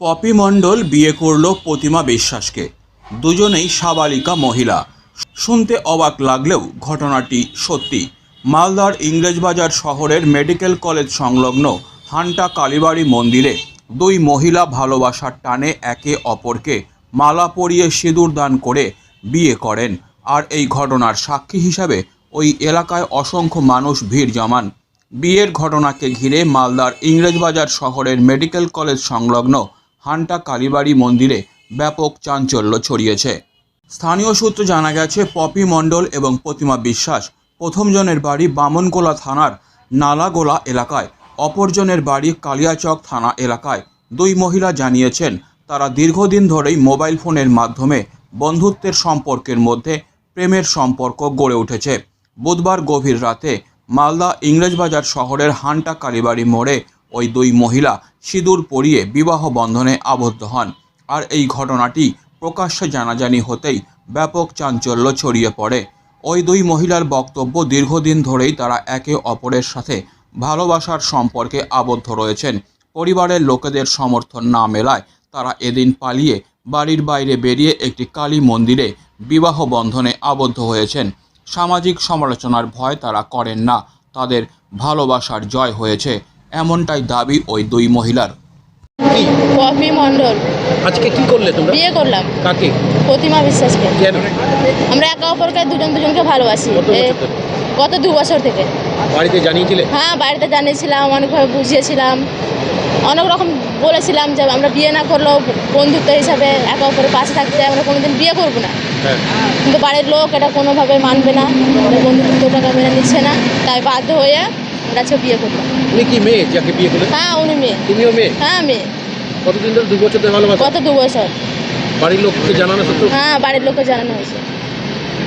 Poppy মণ্ডল বিয়ে করল প্রতিমা বিশ্বাসকে। দুজনেই সাবালিকা মহিলা। শুনতে অবাক লাগলেও ঘটনাটি সত্যি। মালদার ইংরেজবাজার শহরের মেডিকেল কলেজ সংলগ্ন হান্টা কালীবাড়ি মন্দিরে দুই মহিলা ভালোবাসার টানে একে অপরকে মালা পরিয়ে সিঁদুর দান করে বিয়ে করেন। আর এই ঘটনার সাক্ষী হিসাবে ওই এলাকায় অসংখ্য মানুষ ভিড় জমান। বিয়ের ঘটনাকে ঘিরে মালদার ইংরেজবাজার শহরের মেডিকেল কলেজ সংলগ্ন হান্টা কালীবাড়ি মন্দিরে ব্যাপক চাঞ্চল্য ছড়িয়েছে। স্থানীয় সূত্রে জানা গেছে, পপি মণ্ডল এবং প্রতিমা বিশ্বাস প্রথমজনের বাড়ি বামনগোলা থানার নালাগোলা এলাকায়, অপরজনের বাড়ি কালিয়াচক থানা এলাকায়। দুই মহিলা জানিয়েছেন, তারা দীর্ঘদিন ধরেই মোবাইল ফোনের মাধ্যমে বন্ধুত্বের সম্পর্কের মধ্যে প্রেমের সম্পর্ক গড়ে উঠেছে। বুধবার গভীর রাতে মালদা ইংরেজবাজার শহরের হান্টা কালীবাড়ি মোড়ে ওই দুই মহিলা সিঁদুর পরিয়ে বিবাহ বন্ধনে আবদ্ধ হন। আর এই ঘটনাটি প্রকাশ্যে জানাজানি হতেই ব্যাপক চাঞ্চল্য ছড়িয়ে পড়ে। ওই দুই মহিলার বক্তব্য দীর্ঘদিন ধরেই তারা একে অপরের সাথে ভালোবাসার সম্পর্কে আবদ্ধ রয়েছেন। পরিবারের লোকেদের সমর্থন না মেলায় তারা এদিন পালিয়ে বাড়ির বাইরে বেরিয়ে একটি কালী মন্দিরে বিবাহ বন্ধনে আবদ্ধ হয়েছেন। সামাজিক সমালোচনার ভয় তারা করেন না। তাদের ভালোবাসার জয় হয়েছে। এমনটাই দাবি ওই দুই মহিলার। কি পপি মণ্ডল। আজকে কি করলে তোমরা? বিয়ে করলাম। কাকে? প্রতিমা বিশ্বাসকে। কেন? আমরা একে অপরকে দুজন দুজনকে ভালোবাসি? গত দু বছর থেকে। বাড়িতে জানিয়েছিলে? হ্যাঁ বাড়িতে জানিয়েছিলাম অনেকভাবে বুঝিয়েছিলাম। অনেক রকম বলেছিলাম যে আমরা বিয়ে না করলেও বন্ধুত্ব হিসাবে একে অপরের পাশে থাকতে আমরা কোনোদিন বিয়ে করব না। হ্যাঁ। কিন্তু বাড়ির লোক এটা কোনোভাবে মানবে না। বন্ধুত্বটাকে মেনে নিচ্ছে না। তাই বাধ্য হয়ে আমরা বিয়ে করলাম তুমি কি মেয়ে যাকে বিয়ে করলে হ্যাঁ উনি মেয়ে। তুমিও মেয়ে? হ্যাঁ মেয়ে। কতদিন ধরে দু বছর ধরে ভালোবাসা? গত দু বছর। বাড়ির লোককে জানানো সত্ত্বেও হ্যাঁ বাড়ির লোককে জানানো হয়েছে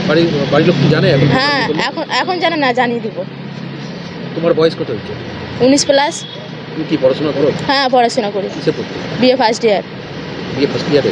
বাড়ির বাড়ির লোক কি জানে এখন? হ্যাঁ এখন এখন জানে না জানিয়ে দিব। তোমার বয়স কত হচ্ছে উনিশ প্লাস। তুমি কি পড়াশোনা করো? হ্যাঁ পড়াশোনা করি। কিসে পড়তে? বিএ ফার্স্ট ইয়ার বিয়ে ফার্স্ট ইয়ারে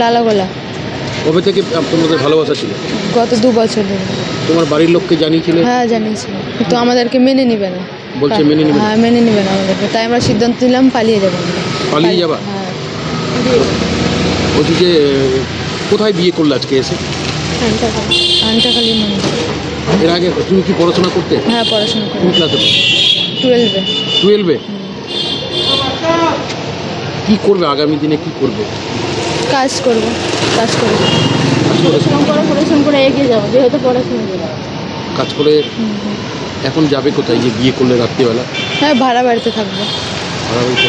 লালাগোলা কবে থেকে তোমাদের ভালোবাসা ছিল? গত দু বছর ধরে। তোমার বাড়ির লোককে জানিয়েছিলে? হ্যাঁ জানিয়েছি কিন্তু আমাদেরকে মেনে নিবে না। বলছে মেনে নিবে হ্যাঁ মেনে নিবে না আমাদেরকে। তাই আমরা সিদ্ধান্ত নিলাম পালিয়ে যাব। পালিয়ে যাবা? হ্যাঁ। বলছি যে কোথায় বিয়ে করলে আজকে এসে? মন্দির এর আগে তুমি কি পড়াশোনা করতে? হ্যাঁ পড়াশোনা কোন ক্লাসে টুয়েলভে। টুয়েলভে? কি করবে আগামী দিনে? কি করবে? কাজ করব কাজ করব। পড়াশোনা করে পড়াশোনা করে এগিয়ে যাব যেহেতু পড়াশোনা কাজ করে এখন যাবে কোথায়? যে বিয়ে করলে রাত্রিবেলা? হ্যাঁ ভাড়া বাড়িতে থাকব। ভাড়া বাড়িতে